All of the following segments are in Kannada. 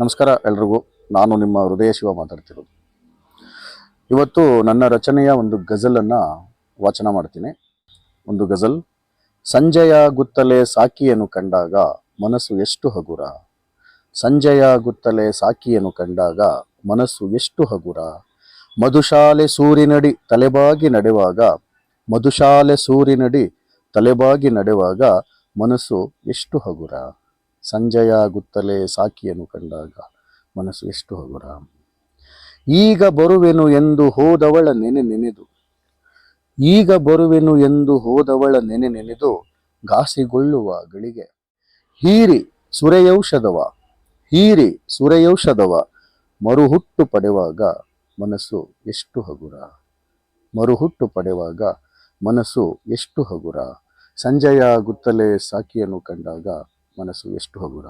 ನಮಸ್ಕಾರ ಎಲ್ರಿಗೂ. ನಾನು ನಿಮ್ಮ ಹೃದಯ ಶಿವ ಮಾತಾಡ್ತಿರೋದು. ಇವತ್ತು ನನ್ನ ರಚನೆಯ ಒಂದು ಗಜಲನ್ನು ವಾಚನ ಮಾಡ್ತೀನಿ. ಒಂದು ಗಜಲ್, ಸಂಜಯ ಗುತ್ತಲೆ ಸಾಕಿಯನ್ನು ಕಂಡಾಗ ಮನಸ್ಸು ಎಷ್ಟು ಹಗುರ? ಸಂಜಯ ಗುತ್ತಲೆ ಸಾಕಿಯನ್ನು ಕಂಡಾಗ ಮನಸ್ಸು ಎಷ್ಟು ಹಗುರ? ಮಧುಶಾಲೆ ಸೂರಿನಡಿ ತಲೆಬಾಗಿ ನಡೆವಾಗ, ಮಧುಶಾಲೆ ಸೂರಿನಡಿ ತಲೆಬಾಗಿ ನಡೆವಾಗ ಮನಸ್ಸು ಎಷ್ಟು ಹಗುರ? ಸಂಜೆಯ ಗುತ್ತಲೆ ಸಾಕಿಯನ್ನು ಕಂಡಾಗ ಮನಸ್ಸು ಎಷ್ಟು ಹಗುರ. ಈಗ ಬರುವೆನು ಎಂದು ಹೋದವಳ ನೆನೆ ನೆನೆದು. ಈಗ ಬರುವೆನು ಎಂದು ಹೋದವಳ ನೆನೆ ನೆನೆದು ಘಾಸಿಗೊಳ್ಳುವ ಗಳಿಗೆ. ಹೀರಿ ಸುರೆಯೌಷಧವ ಹೀರಿ ಸುರೆಯೌಷಧವ, ಮರುಹುಟ್ಟು ಪಡೆವಾಗ ಮನಸ್ಸು ಎಷ್ಟು ಹಗುರ. ಮರುಹುಟ್ಟು ಪಡೆವಾಗ ಮನಸ್ಸು ಎಷ್ಟು ಹಗುರ. ಸಂಜೆಯ ಗುತ್ತಲೆ ಸಾಕಿಯನ್ನು ಕಂಡಾಗ ಮನಸ್ಸು ಎಷ್ಟು ಹಗುರ.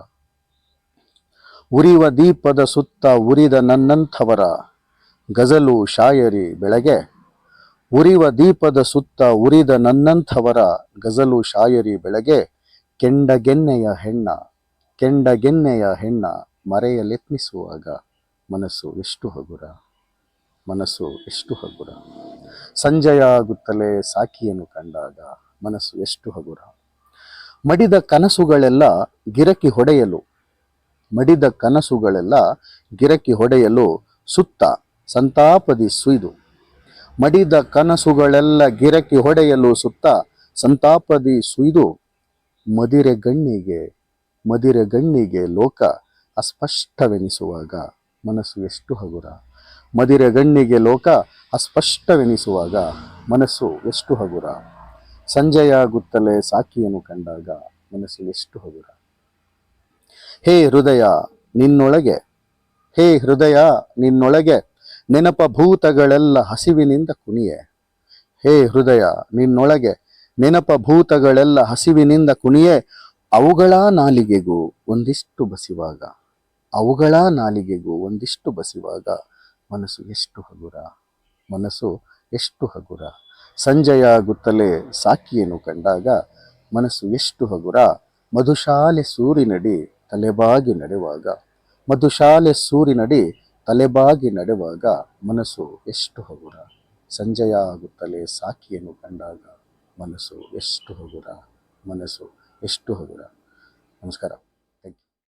ಉರಿವ ದೀಪದ ಸುತ್ತ ಉರಿದ ನನ್ನಂಥವರ. ಗಜಲು ಶಾಯರಿ ಬೆಳಗ್ಗೆ ಉರಿವ ದೀಪದ ಸುತ್ತ ಉರಿದ ನನ್ನಂಥವರ. ಗಜಲು ಶಾಯರಿ ಬೆಳಗ್ಗೆ ಕೆಂಡಗೆನ್ನೆಯ ಹೆಣ್ಣ. ಕೆಂಡಗೆನ್ನೆಯ ಹೆಣ್ಣ ಮರೆಯಲೆತ್ನಿಸುವಾಗ ಮನಸ್ಸು ಎಷ್ಟು ಹಗುರ. ಮನಸ್ಸು ಎಷ್ಟು ಹಗುರ. ಸಂಜೆಯಾಗುತ್ತಲೇ ಸಾಕಿಯನ್ನು ಕಂಡಾಗ ಮನಸ್ಸು ಎಷ್ಟು ಹಗುರ. ಮಡಿದ ಕನಸುಗಳೆಲ್ಲ ಗಿರಕಿ ಹೊಡೆಯಲು, ಮಡಿದ ಕನಸುಗಳೆಲ್ಲ ಗಿರಕಿ ಹೊಡೆಯಲು ಸುತ್ತ ಸಂತಾಪದಿ ಸುಯ್ದು, ಮಡಿದ ಕನಸುಗಳೆಲ್ಲ ಗಿರಕಿ ಹೊಡೆಯಲು ಸುತ್ತ ಸಂತಾಪದಿ ಸುಯ್ದು, ಮದಿರೆ ಗಣ್ಣಿಗೆ ಮದಿರೆ ಗಣ್ಣಿಗೆ ಲೋಕ ಅಸ್ಪಷ್ಟವೆನಿಸುವಾಗ ಮನಸ್ಸು ಎಷ್ಟು ಹಗುರ. ಮದಿರೆ ಗಣ್ಣಿಗೆ ಲೋಕ ಅಸ್ಪಷ್ಟವೆನಿಸುವಾಗ ಮನಸ್ಸು ಎಷ್ಟು ಹಗುರ. ಸಂಜೆಯಾಗುತ್ತಲೇ ಸಾಕಿಯನ್ನು ಕಂಡಾಗ ಮನಸ್ಸು ಎಷ್ಟು ಹಗುರ. ಹೇ ಹೃದಯ, ನಿನ್ನೊಳಗೆ. ಹೇ ಹೃದಯ, ನಿನ್ನೊಳಗೆ. ನೆನಪ ಭೂತಗಳೆಲ್ಲ ಹಸಿವಿನಿಂದ ಕುಣಿಯೆ. ಹೇ ಹೃದಯ, ನಿನ್ನೊಳಗೆ. ನೆನಪ ಭೂತಗಳೆಲ್ಲ ಹಸಿವಿನಿಂದ ಕುಣಿಯೆ. ಅವುಗಳ ನಾಲಿಗೆಗೂ ಒಂದಿಷ್ಟು ಬಸಿವಾಗ. ಅವುಗಳ ನಾಲಿಗೆಗೂ ಒಂದಿಷ್ಟು ಬಸಿವಾಗ ಮನಸ್ಸು ಎಷ್ಟು ಹಗುರ. ಮನಸ್ಸು ಎಷ್ಟು ಹಗುರ? ಸಂಜೆಯಾಗುತ್ತಲೇ ಸಾಕಿಯನ್ನು ಕಂಡಾಗ ಮನಸ್ಸು ಎಷ್ಟು ಹಗುರ? ಮಧುಶಾಲೆ ಸೂರಿನಡಿ ತಲೆಬಾಗಿ ನಡೆವಾಗ. ಮಧುಶಾಲೆ ಸೂರಿನಡಿ ತಲೆಬಾಗಿ ನಡೆವಾಗ ಮನಸ್ಸು ಎಷ್ಟು ಹಗುರ? ಸಂಜೆಯಾಗುತ್ತಲೇ ಸಾಕಿಯನ್ನು ಕಂಡಾಗ ಮನಸ್ಸು ಎಷ್ಟು ಹಗುರ? ಮನಸ್ಸು ಎಷ್ಟು ಹಗುರ? ನಮಸ್ಕಾರ.